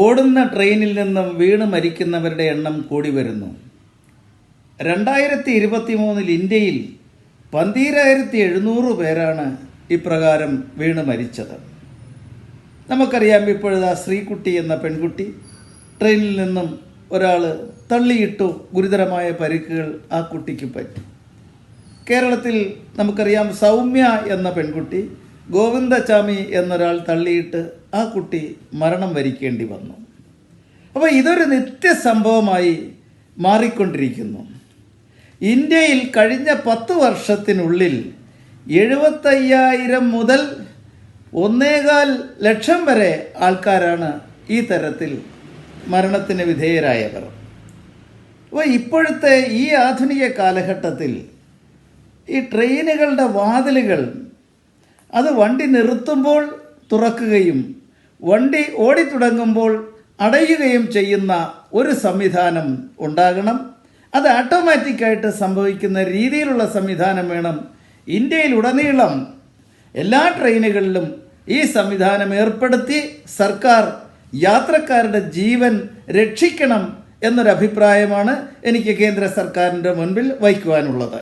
ഓടുന്ന ട്രെയിനിൽ നിന്നും വീണ് മരിക്കുന്നവരുടെ എണ്ണം കൂടി വരുന്നു. രണ്ടായിരത്തി ഇരുപത്തി മൂന്നിൽ ഇന്ത്യയിൽ പന്തീരായിരത്തി എഴുന്നൂറ് പേരാണ് ഇപ്രകാരം വീണ് മരിച്ചത്. നമുക്കറിയാം ഇപ്പോഴത്തെ ശ്രീകുട്ടി എന്ന പെൺകുട്ടി ട്രെയിനിൽ നിന്നും ഒരാൾ തള്ളിയിട്ടു ഗുരുതരമായ പരിക്കുകൾ ആ കുട്ടിക്ക് പറ്റി. കേരളത്തിൽ നമുക്കറിയാം സൗമ്യ എന്ന പെൺകുട്ടി ഗോവിന്ദചാമി എന്നൊരാൾ തള്ളിയിട്ട് ആ കുട്ടി മരണം വരിക്കേണ്ടി വന്നു. അപ്പോൾ ഇതൊരു നിത്യസംഭവമായി മാറിക്കൊണ്ടിരിക്കുന്നു. ഇന്ത്യയിൽ കഴിഞ്ഞ പത്ത് വർഷത്തിനുള്ളിൽ എഴുപത്തയ്യായിരം മുതൽ ഒന്നേകാൽ ലക്ഷം വരെ ആൾക്കാരാണ് ഈ തരത്തിൽ മരണത്തിന് വിധേയരായവർ. അപ്പോൾ ഇപ്പോഴത്തെ ഈ ആധുനിക കാലഘട്ടത്തിൽ ഈ ട്രെയിനുകളുടെ വാതിലുകൾ അത് വണ്ടി നിർത്തുമ്പോൾ തുറക്കുകയും വണ്ടി ഓടിത്തുടങ്ങുമ്പോൾ അടയുകയും ചെയ്യുന്ന ഒരു സംവിധാനം ഉണ്ടാകണം. അത് ആട്ടോമാറ്റിക്കായിട്ട് സംഭവിക്കുന്ന രീതിയിലുള്ള സംവിധാനം വേണം. ഇന്ത്യയിലുടനീളം എല്ലാ ട്രെയിനുകളിലും ഈ സംവിധാനം ഏർപ്പെടുത്തി സർക്കാർ യാത്രക്കാരുടെ ജീവൻ രക്ഷിക്കണം എന്നൊരഭിപ്രായമാണ് എനിക്ക് കേന്ദ്ര സർക്കാരിന്റെ മുൻപിൽ വയ്ക്കുവാനുള്ളത്